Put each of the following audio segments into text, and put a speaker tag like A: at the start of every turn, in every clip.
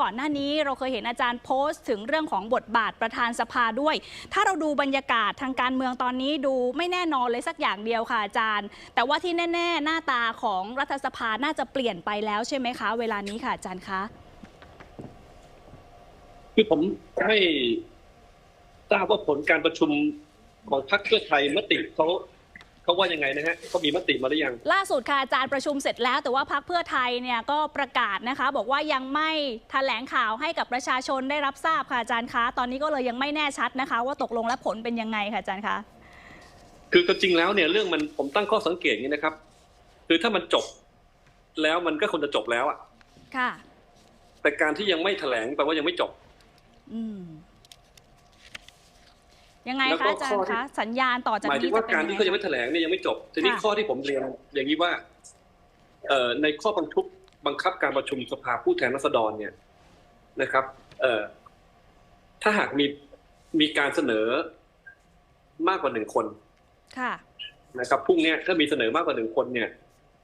A: ก่อนหน้านี้เราเคยเห็นอาจารย์โพสต์ ถึงเรื่องของบทบาทประธานสภาด้วย ถ้าเราดูบรรยากาศทางการเมืองตอนนี้ดูไม่แน่นอนเลยสักอย่างเดียวค่ะอาจารย์ แต่ว่าที่แน่ ๆ หน้าตาของรัฐสภาน่าจะเปลี่ยนไปแล้วใช่ไหมคะ เวลานี้ค่ะอาจารย์คะ
B: คือผมให้ทราบว่าผลการประชุมของพรรคเพื่อไทยมติเขา เขาว่ายังไงนะฮะเขามีมติมาหรือยัง
A: ล่าสุดค่ะอาจารย์ประชุมเสร็จแล้ว แต่ว่าพักเพื่อไทยเนี่ยก็ประกาศนะคะ บอกว่ายังไม่แถลงข่าวให้กับประชาชนได้รับทราบค่ะอาจารย์คะตอนนี้ก็เลยยังไม่แน่ชัดนะคะ ว่าตกลงและผลเป็นยังไงค่ะอาจารย์คะ
B: คือก็จริงแล้วเนี่ยเรื่องมันผมตั้งข้อสังเกตอย่างนี้นะครับ คือถ้ามันจบแล้วมันก็ควรจะจบแล้วอะ
A: ค่ะ
B: แต่การที่ยังไม่แถลงแปลว่ายังไม่จบ
A: อืม ยังไง
B: แล้วก็
A: คะอาจาร
B: ข้อ
A: ย์
B: ที่
A: คะสัญญาณต่อจาก
B: หมายถึ
A: นี้
B: งว่า
A: จะเป็น
B: การ
A: ยัง
B: ที่
A: ไง
B: เขายัง
A: คะ
B: ไม่แถลงเนี่ยยังไม่จบ ทีนี้
A: ค่ะ
B: ข้อที่ผมเรียนอย่างนี้ว่าเอ่อในข้อบังคับบังคับการประชุมสภาผู้แทนราษฎรเนี่ยนะครับ เอ่อถ้าหากมีมีการเสนอมากกว่าหนึ่งคน
A: ค่ะ
B: นะครับพรุ่งเนี้ยถ้ามีเสนอมากกว่าหนึ่งคนเนี่ย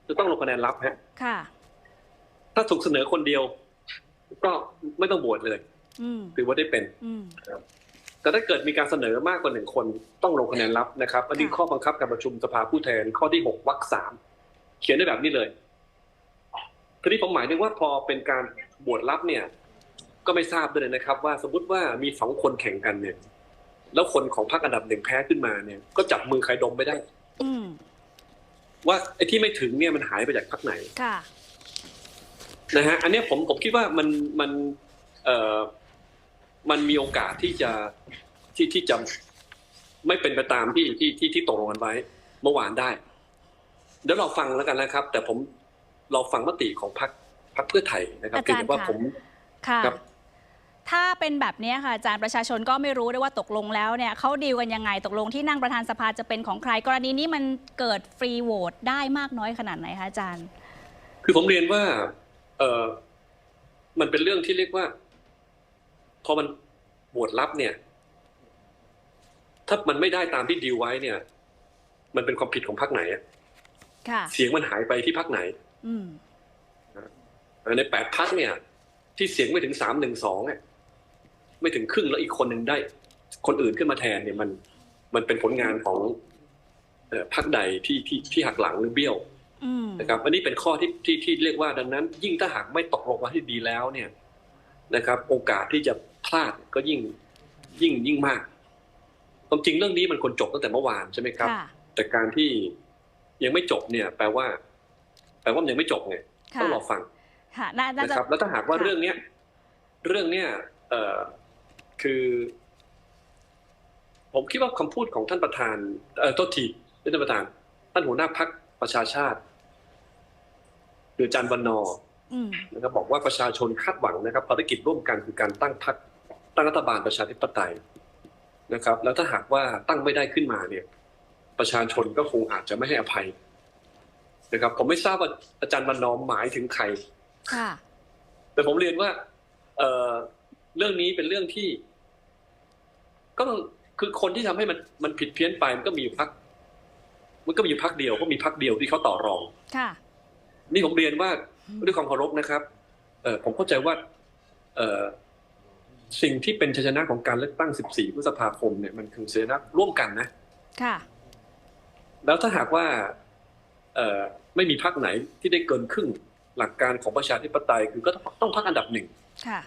B: จะต้องลงคะแนนรับฮะ
A: ค่ะ
B: ถ้าถูกเสนอคนเดียว ก็ไม่ต้องโหวตเลย
A: อืม
B: ถือว่าได้เป็น
A: อืม
B: แต่ถ้าเกิดมีการเสนอมากกว่าหนึ่งคนต้องลงคะแนนรับนะครับอันนี้
A: ค่ะ
B: ข้อบังคับการประชุมสภาผู้แทนข้อที่หกวรรคสามเขียนได้แบบนี้เลยทีนี้ผมหมายถึงว่าพอเป็นการโหวตรับเนี่ย ก็ไม่ทราบด้วยนะครับ ว่าสมมติว่ามีสองคนแข่งกันเนี่ย แล้วคนของพรรคอันดับหนึ่งแพ้ขึ้นมาเนี่ย ก็จับมือใครดมไม่ได้
A: อืม
B: ว่าไอ้ที่ไม่ถึงเนี่ยมันหายไปจากพรรคไหน
A: ค่ะ
B: นะฮะอันเนี้ยผมผมคิดว่ามันมัน เอ่อ มันมีโอกาสที่จะที่ที่จะไม่เป็นไปตามที่ที่ที่ที่ตกลงกันไว้ เมื่อวานได้ เดี๋ยวเราฟังแล้วกันนะครับ แต่ผมเราฟังมติของพรรคพรรคเพื่อไทยนะครับ
A: อาจารย์
B: เพียงแต่ว่า
A: ค่ะ
B: ผม
A: ค่ะ
B: ครับ
A: ถ้าเป็นแบบนี้ค่ะอาจารย์ประชาชนก็ไม่รู้ด้วยว่าตกลงแล้วเนี่ยเขาดีลกันยังไงตกลงที่นั่งประธานสภาจะเป็นของใคร กรณีนี้มันเกิดฟรีโหวตได้มากน้อยขนาดไหนคะอาจารย์
B: คือผมเรียนว่าเออมันเป็นเรื่องที่เรียกว่า พอมันโหวตรับเนี่ย ถ้ามันไม่ได้ตามที่ดีลไว้เนี่ย มันเป็นความผิดของพรรคไหนอะ
A: ค่ะ
B: เสียงมันหายไปที่พรรคไหน
A: อืม
B: ในแปดพักเนี่ย ที่เสียงไม่ถึงสามหนึ่งสองเนี่ยไม่ถึงครึ่งแล้วอีกคนหนึ่งได้ คนอื่นขึ้นมาแทนเนี่ยมัน มันเป็นผลงานของเอ่อพักใดที่ที่ที่หักหลังหรือเบี้ยว
A: อืม
B: นะครับ อันนี้เป็นข้อที่ที่ที่เรียกว่าดังนั้น ยิ่งถ้าหากไม่ตกลงมาที่ดีแล้วเนี่ยนะครับ โอกาสที่จะ พลาดก็ยิ่งยิ่งยิ่งมากความจริงเรื่องนี้มันควรจบตั้งแต่เมื่อวานใช่ไหมครับ
A: ค่ะ
B: แต่การที่ยังไม่จบเนี่ย แปลว่า แปลว่ามันยังไม่จบไง
A: ค่ะ
B: ต้องรอฟัง
A: ค่ะน่าน่า
B: นะ
A: จะ
B: ครับ แล้วถ้าหากว่า
A: ค่ะ
B: เรื่องเนี้ย เรื่องเนี้ยเอ่อคือ ผมคิดว่าคำพูดของท่านประธาน เอ่อโทษทีไม่ใช่ท่านประธาน ท่านหัวหน้าพักประชาชาติคืออาจารย์วันนอร์
A: อืม
B: นะครับบอกว่าประชาชนคาดหวังนะครับภารกิจร่วมกันคือการตั้งพรรค ตั้งรัฐบาลประชาธิปไตยนะครับ แล้วถ้าหากว่าตั้งไม่ได้ขึ้นมาเนี่ยประชาชนก็คงอาจจะไม่ให้อภัยนะครับ ผมไม่ทราบว่าอาจารย์วันนอร์หมายถึงใคร
A: ค่ะ
B: แต่ผมเรียนว่าเอ่อเรื่องนี้เป็นเรื่องที่ ก็ต้องคือคนที่ทำให้มันมันผิดเพี้ยนไปมันก็มีอยู่พักมันก็มีอยู่พักเดียวก็มีพักเดียวที่เขาต่อรอง
A: ค่ะ
B: นี่ผมเรียนว่า
A: อืม
B: ด้วยความเคารพนะครับ เอ่อผมเข้าใจว่า เอ่อ สิ่งที่เป็นชัยชนะของการเลือกตั้ง 14 พฤษภาคมเนี่ยมันคือชัยชนะร่วมกันนะ
A: ค่ะ
B: แล้วถ้าหากว่าเอ่อไม่มีพักไหนที่ได้เกินครึ่งหลักการของประชาธิปไตยคือก็ต้องต้องพักอันดับหนึ่ง
A: ค่ะ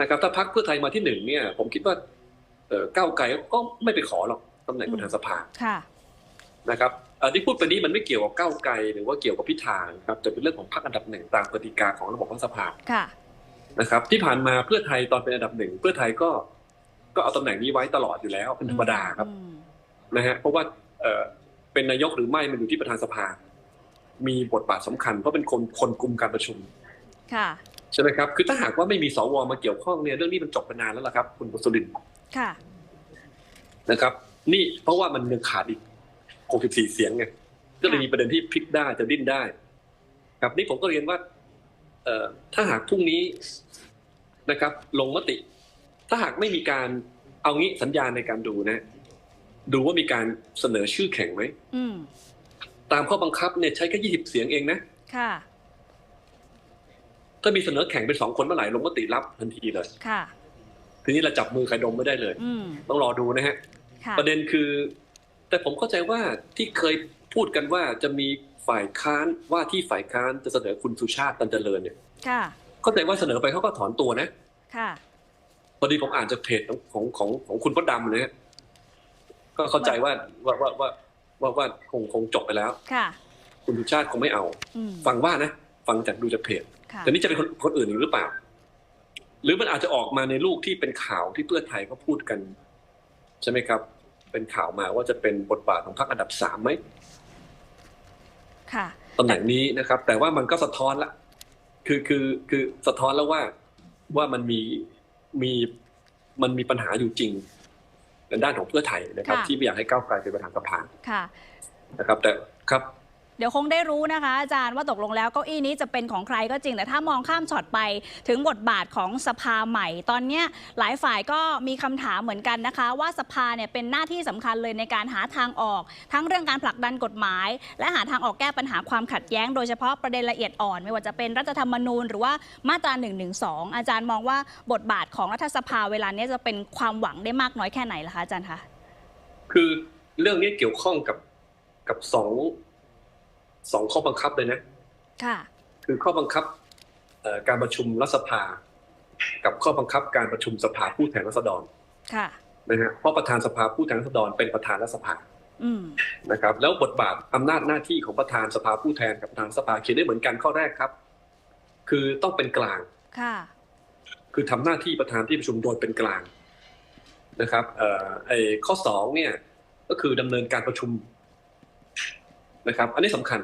B: นะครับถ้าพักเพื่อไทยมาที่หนึ่งเนี่ย ผมคิดว่าเอ่อก้าวไกลก็ไม่ไปขอหรอกตำแหน่งประธานสภา
A: ค่ะ
B: นะครับเอ่อที่พูดไปนี้มันไม่เกี่ยวกับก้าวไกลหรือว่าเกี่ยวกับพิธานะครับแต่เป็นเรื่องของพรรคอันดับหนึ่งตามกติกาของระบบรัฐสภา
A: ค่ะ
B: นะครับ ที่ผ่านมาเพื่อไทยตอนเป็นอันดับหนึ่งเพื่อไทยก็ก็เอาตำแหน่งนี้ไว้ตลอดอยู่แล้วเป็นธรรมดาครับ
A: อืม
B: นะฮะเพราะว่าเอ่อเป็นนายกหรือไม่มันอยู่ที่ประธานสภา มีบทบาทสำคัญเพราะเป็นคนคนกลุ่มการประชุม
A: ค่ะ
B: ใช่ไหมครับ คือถ้าหากว่าไม่มีสวมาเกี่ยวข้องเนี่ยเรื่องนี้มันจบไปนานแล้วล่ะครับ คุณบุษรินทร์
A: ค่ะ
B: นะครับ นี่เพราะว่ามันยังขาดอีก 64 เสียงไงก็เลยมีประเด็นที่พลิกได้จะดิ้นได้ ครับนี่ผมก็เรียนว่าเอ่อ ถ้าหากพรุ่งนี้นะครับ ลงมติ ถ้าหากไม่มีการเอางี้สัญญาณในการดูนะ ดูว่ามีการเสนอชื่อแข่งไหม
A: อืม
B: ตามข้อบังคับเนี่ยใช้แค่20เสียงเองนะ
A: ค่ะ
B: ถ้ามีเสนอแข่งเป็นสองคนเมื่อไหร่ลงมติรับทันทีเลย
A: ค่ะ
B: ทีนี้เราจับมือใครดมไม่ได้เลย
A: อืม
B: ต้องรอดูนะฮะ
A: ค่ะ
B: ประเด็นคือ แต่ผมเข้าใจว่าที่เคยพูดกันว่าจะมี ฝ่ายค้านว่าที่ฝ่ายค้านจะเสนอคุณสุชาติตันเจริญเนี่ย
A: ค่ะ
B: เข้าใจว่าเสนอไปเขาก็ถอนตัวนะ
A: ค่ะ
B: พอดีผมอ่านจากเพจของของของของคุณพดดำนะฮะก็เข้าใจว่าว่าว่าว่าว่าว่าคงคงจบไปแล้ว
A: ค่ะ
B: คุณสุชาติคงไม่เอา
A: อืม
B: ฟังว่านะ ฟังจากดูจากเพจ
A: ค่ะ
B: แต่นี่จะเป็นคนคนอื่นอีกหรือเปล่า หรือมันอาจจะออกมาในลูกที่เป็นข่าวที่เพื่อไทยเขาพูดกัน ใช่ไหมครับ เป็นข่าวมาว่าจะเป็นบทบาทของพรรคอันดับสามไหม
A: ค่ะ
B: ตำแหน่งนี้นะครับ แต่ว่ามันก็สะท้อนละคือคือคือสะท้อนแล้วว่าว่ามันมีมีมันมีปัญหาอยู่จริงในด้านของเพื่อไทยนะครับ
A: ค่ะ
B: ที่ไม่อยากให้ก้าวไกลเป็นประธานสภา
A: ค่ะ
B: นะครับ แต่ครับ
A: เดี๋ยวคงได้รู้นะคะ อาจารย์ว่าตกลงแล้วเก้าอี้นี้จะเป็นของใครก็จริง แต่ถ้ามองข้ามช็อตไปถึงบทบาทของสภาใหม่ ตอนนี้หลายฝ่ายก็มีคำถามเหมือนกันนะคะ ว่าสภาเนี่ยเป็นหน้าที่สำคัญเลยในการหาทางออก ทั้งเรื่องการผลักดันกฎหมาย และหาทางออกแก้ปัญหาความขัดแย้ง โดยเฉพาะประเด็นละเอียดอ่อน ไม่ว่าจะเป็นรัฐธรรมนูญ หรือว่ามาตรา1นึอาจารย์มองว่าบทบาทของรัฐสภาเวลานี้จะเป็นความหวังได้มากน้อยแค่ไหนล่ะคะอาจารย์คะ
B: คือเรื่องนี้เกี่ยวข้องกับกับสอง สองข้อบังคับเลยนะ
A: ค่ะ
B: คือข้อบังคับเอ่อการประชุมรัฐสภา กับข้อบังคับการประชุมสภาผู้แทนราษฎร
A: ค่ะ
B: นะฮะเพราะประธานสภาผู้แทนราษฎรเป็นประธานรัฐสภา
A: อืม
B: นะครับ แล้วบทบาทอำนาจหน้าที่ของประธานสภาผู้แทนกับประธานสภาเขียนได้เหมือนกันข้อแรกครับ คือต้องเป็นกลาง
A: ค่ะ
B: คือทำหน้าที่ประธานที่ประชุมโดยเป็นกลางนะครับเอ่อไอ้ข้อสองเนี่ยก็คือดำเนินการประชุม นะครับ อันนี้สำคัญ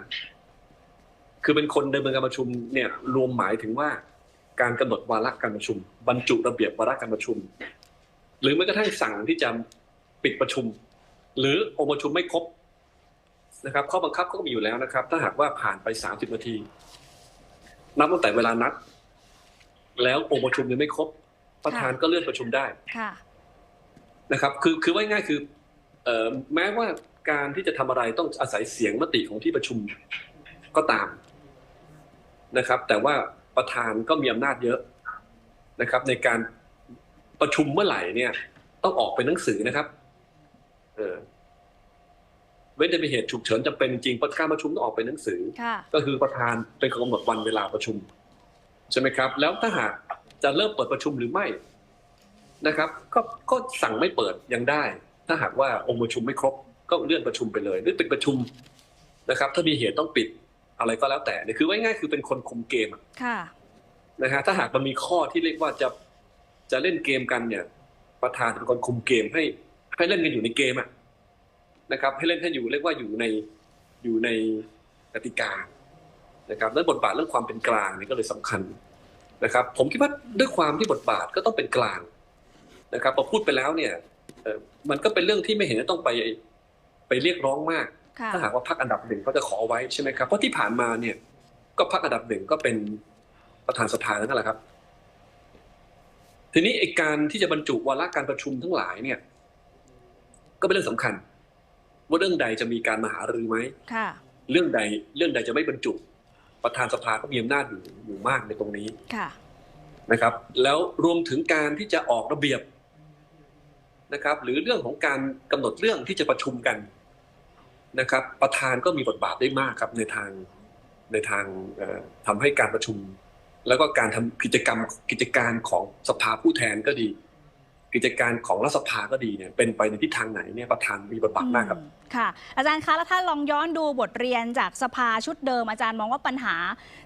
B: คือเป็นคนดำเนินการประชุมเนี่ย รวมหมายถึงว่า การกำหนดวาระการประชุม บรรจุระเบียบวาระการประชุม หรือแม้กระทั่งสั่งที่จะปิดประชุม หรือองค์ประชุมไม่ครบนะครับ ข้อบังคับก็มีอยู่แล้วนะครับ ถ้าหากว่าผ่านไปสามสิบนาที นับตั้งแต่เวลานัด แล้วองค์ประชุมยังไม่ครบ ประธานก็เลื่อนประชุมได้
A: ค่ะ
B: นะครับ คือคือว่าง่ายๆคือเอ่อแม้ว่า การที่จะทำอะไรต้องอาศัยเสียงมติของที่ประชุมก็ตามนะครับ แต่ว่าประธานก็มีอำนาจเยอะนะครับ ในการประชุมเมื่อไหร่เนี่ย ต้องออกเป็นหนังสือนะครับ เออเว้นแต่มีเหตุฉุกเฉินจำเป็นจริงๆการประชุมต้องออกเป็นหนังสือ
A: ค่ะ
B: ก็คือประธานเป็นคนกำหนดวันเวลาประชุมใช่ไหมครับ แล้วถ้าหากจะเริ่มเปิดประชุมหรือไม่นะครับ ก็ก็สั่งไม่เปิดยังได้ ถ้าหากว่าองค์ประชุมไม่ครบ ก็เลื่อนประชุมไปเลยหรือปิดประชุมนะครับ ถ้ามีเหตุต้องปิดอะไรก็แล้วแต่เนี่ยคือว่าง่ายๆคือเป็นคนคุมเกมอะ
A: ค่ะ
B: นะฮะถ้าหากมันมีข้อที่เรียกว่าจะจะเล่นเกมกันเนี่ย ประธานเป็นคนคุมเกมให้ให้เล่นกันอยู่ในเกมอะนะครับ ให้เล่นให้อยู่เรียกว่าอยู่ในอยู่ในกติกานะครับและบทบาทเรื่องความเป็นกลางนี่ก็เลยสำคัญนะครับ ผมคิดว่าด้วยความที่บทบาทก็ต้องเป็นกลางนะครับพอพูดไปแล้วเนี่ยเอ่อมันก็เป็นเรื่องที่ไม่เห็นจะต้องไป ไปเรียกร้องมาก
A: ค่ะ
B: ถ้าหากว่าพรรคอันดับหนึ่งเขาจะขอไว้ใช่ไหมครับเพราะที่ผ่านมาเนี่ย ก็พรรคอันดับหนึ่งก็เป็นประธานสภานั่นแหละครับ ทีนี้ไอ้การที่จะบรรจุวาระการประชุมทั้งหลายเนี่ย ก็เป็นเรื่องสำคัญ ว่าเรื่องใดจะมีการมาหารือไหม
A: ค่ะ
B: เรื่องใดเรื่องใดจะไม่บรรจุ ประธานสภาก็มีอำนาจอยู่อยู่มากในตรงนี้
A: ค่ะ
B: นะครับ แล้วรวมถึงการที่จะออกระเบียบนะครับ หรือเรื่องของการกำหนดเรื่องที่จะประชุมกัน นะครับประธานก็มีบทบาทได้มากครับในทางในทางเอ่อทำให้การประชุม แล้วก็การทำกิจกรรมกิจการของสภาผู้แทนก็ดี กิจการของรัฐสภาก็ดีเนี่ยเป็นไปในทิศทางไหนเนี่ยประธานมีบทบาทมากครับ
A: ค่ะ อาจารย์คะแล้วถ้าลองย้อนดูบทเรียนจากสภาชุดเดิมอาจารย์มองว่าปัญหา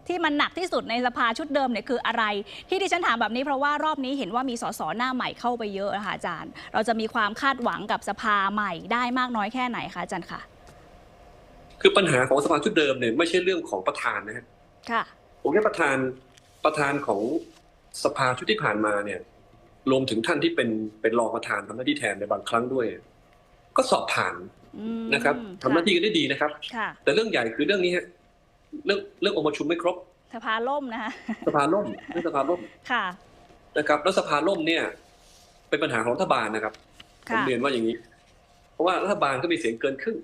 A: ที่มันหนักที่สุดในสภาชุดเดิมเนี่ยคืออะไร ที่ดิฉันถามแบบนี้เพราะว่ารอบนี้เห็นว่ามีสสหน้าใหม่เข้าไปเยอะนะคะอาจารย์ เราจะมีความคาดหวังกับสภาใหม่ได้มากน้อยแค่ไหนคะอาจารย์คะ
B: คือปัญหาของสภาชุดเดิมเนี่ยไม่ใช่เรื่องของประธานนะฮะ
A: ค่ะ
B: ผมว่าประธานประธานของสภาชุดที่ผ่านมาเนี่ย รวมถึงท่านที่เป็นเป็นรองประธานทำหน้าที่แทนในบางครั้งด้วย ก็สอบผ่าน
A: อืม
B: นะครับทำหน้าที่กันได้ดีนะครับ
A: ค่ะ
B: แต่เรื่องใหญ่คือเรื่องนี้ฮะเรื่องเรื่ององค์ประชุมไม่ครบ
A: สภาล่มนะคะ
B: สภาล่มเรื่องสภาล่ม
A: ค่ะ
B: นะครับ แล้วสภาล่มเนี่ย เป็นปัญหาของรัฐบาลนะครับผม
A: ค่ะ
B: เรียนว่าอย่างนี้ เพราะว่ารัฐบาลก็มีเสียงเกินครึ่ง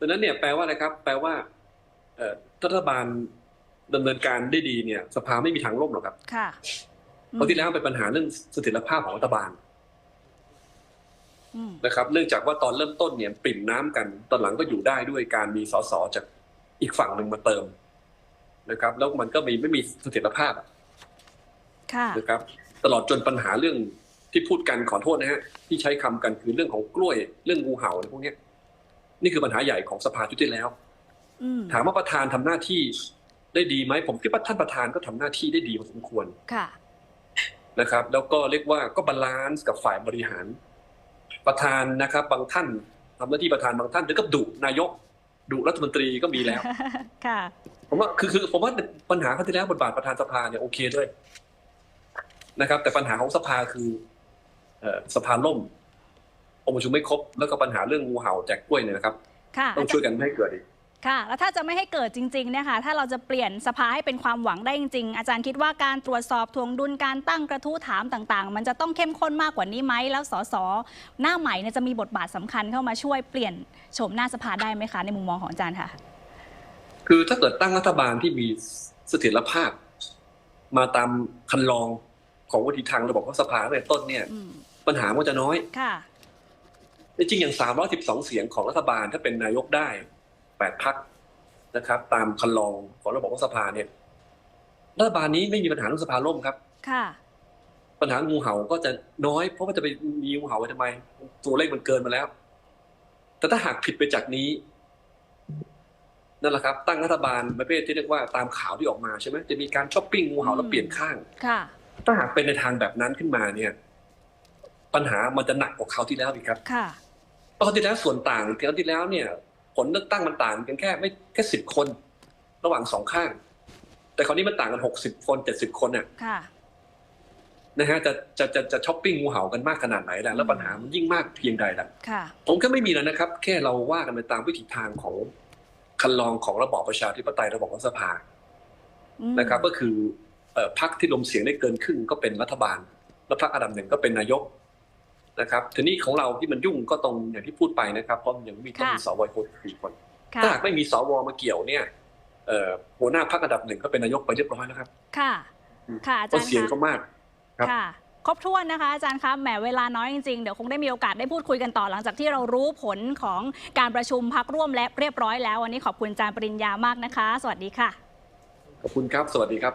B: ดังนั้นเนี่ยแปลว่าอะไรครับ แปลว่าเอ่อรัฐบาลดำเนินการได้ดีเนี่ย สภาไม่มีทางล่มหรอกครับ
A: ค่ะ
B: เพราะที่แล้วเป็นปัญหาเรื่องเสถียรภาพของรัฐบาล
A: อืม
B: นะครับ เนื่องจากว่าตอนเริ่มต้นเนี่ยปริ่มน้ำกัน ตอนหลังก็อยู่ได้ด้วยการมีสสจากอีกฝั่งหนึ่งมาเติมนะครับ แล้วมันก็มีไม่มีเสถียรภาพ
A: ค่ะ
B: นะครับ ตลอดจนปัญหาเรื่องที่พูดกันขอโทษนะฮะที่ใช้คำกันคือเรื่องของกล้วย เรื่องงูเห่าอะไรพวกเนี้ย นี่คือปัญหาใหญ่ของสภาชุดที่แล้ว
A: อืม
B: ถามว่าประธานทำหน้าที่ได้ดีไหมผมคิดว่าท่านประธานก็ทำหน้าที่ได้ดีพอสมควร
A: ค่ะ
B: นะครับ แล้วก็เรียกว่าก็บาลานซ์กับฝ่ายบริหาร ประธานนะครับ บางท่านทำหน้าที่ประธานบางท่านถึงกับดุนายกดุรัฐมนตรีก็มีแล้ว
A: ค่ะ
B: ผมว่าคือคือผมว่าปัญหาครั้งที่แล้วบทบาทประธานสภาเนี่ยโอเคด้วยนะครับ แต่ปัญหาของสภาคือเอ่อสภาล่ม องค์ประชุมไม่ครบ แล้วก็ปัญหาเรื่องงูเห่าแจกกล้วยเนี่ยนะครับ
A: ค่ะ
B: ต้องช่วยกันไม่ให้เกิดอีก
A: ค่ะ แล้วถ้าจะไม่ให้เกิดจริงๆเนี่ยค่ะถ้าเราจะเปลี่ยนสภาให้เป็นความหวังได้จริงๆ อาจารย์คิดว่าการตรวจสอบทวงดุลการตั้งกระทู้ถามต่างๆ มันจะต้องเข้มข้นมากกว่านี้ไหม แล้วสสหน้าใหม่เนี่ยจะมีบทบาทสำคัญเข้ามาช่วยเปลี่ยนโฉมหน้าสภาได้ไหมคะในมุมมองของอาจารย์ค่ะ
B: คือถ้าเกิดตั้งรัฐบาลที่มีเสถียรภาพ มาตามคันลองของวิธีทางระบบของสภาตั้งแต่ต้นเนี่ย
A: อืม
B: ปัญหามันจะน้อย
A: ค่ะ
B: จริงๆอย่าง 312 เสียงของรัฐบาลถ้าเป็นนายกได้ 8พักนะครับ ตามคันลองของระบบของสภาเนี่ยรัฐบาลนี้ไม่มีปัญหาเรื่องสภาล่มครับ
A: ค่ะ
B: ปัญหางูเห่าก็จะน้อย เพราะว่าจะไปมีงูเห่าไว้ทำไม ตัวเลขมันเกินมาแล้ว แต่ถ้าหากผิดไปจากนี้นั่นแหละครับ ตั้งรัฐบาลประเภทที่เรียกว่าตามข่าวที่ออกมาใช่ไหมจะมีการช้อปปิ้งงูเห่าแล้วเปลี่ยนข้าง
A: ค่ะ
B: ถ้าหากเป็นในทางแบบนั้นขึ้นมาเนี่ย ปัญหามันจะหนักกว่าคราวที่แล้วอีกครับ
A: ค่ะ
B: เพราะคราวที่แล้วส่วนต่างคราวที่แล้วเนี่ย ผลเลือกตั้งมันต่างกันแค่ไม่แค่สิบคน ระหว่างสองข้าง แต่คราวนี้มันต่างกันหกสิบคนเจ็ดสิบคนเนี่ย
A: ค่ะ
B: นะฮะจะจะจะจะช้อปปิ้งงูเห่ากันมากขนาดไหนล่ะแล้วปัญหามันยิ่งมากเพียงใดล่ะ
A: ค่ะ
B: ผมก็ไม่มีแล้วนะครับ แค่เราว่ากันไปตามวิถีทางของคันลองของระบอบประชาธิปไตยระบอบรัฐสภา
A: อืม
B: นะครับ ก็คือเอ่อพรรคที่รวมเสียงได้เกินครึ่งก็เป็นรัฐบาล แล้วพรรคอันดับหนึ่งก็เป็นนายก นะครับทีนี้ของเราที่มันยุ่งก็ตรงอย่างที่พูดไปนะครับเพราะมันยังไม่มีต้องมีสวคนสี่คน
A: ค่ะ
B: ถ้าหากไม่มีสวมาเกี่ยวเนี่ยเอ่อหัวหน้าพรรคอันดับหนึ่งก็เป็นนายกไปเรียบร้อยแล้วครับ
A: ค่ะ ค่ะอา
B: เพ
A: จาร
B: ราะ
A: ย์
B: เสียง
A: คะ
B: ก็มากครับ
A: ค่ะครบถ้วนนะคะอาจารย์คะแหมเวลาน้อยจริงๆ เดี๋ยวคงได้มีโอกาสได้พูดคุยกันต่อหลังจากที่เรารู้ผลของการประชุมพักร่วมและเรียบร้อยแล้ว วันนี้ขอบคุณอาจารย์ปริญญามากนะคะ สวัสดีค่ะ
B: ขอบคุณครับ สวัสดีครับ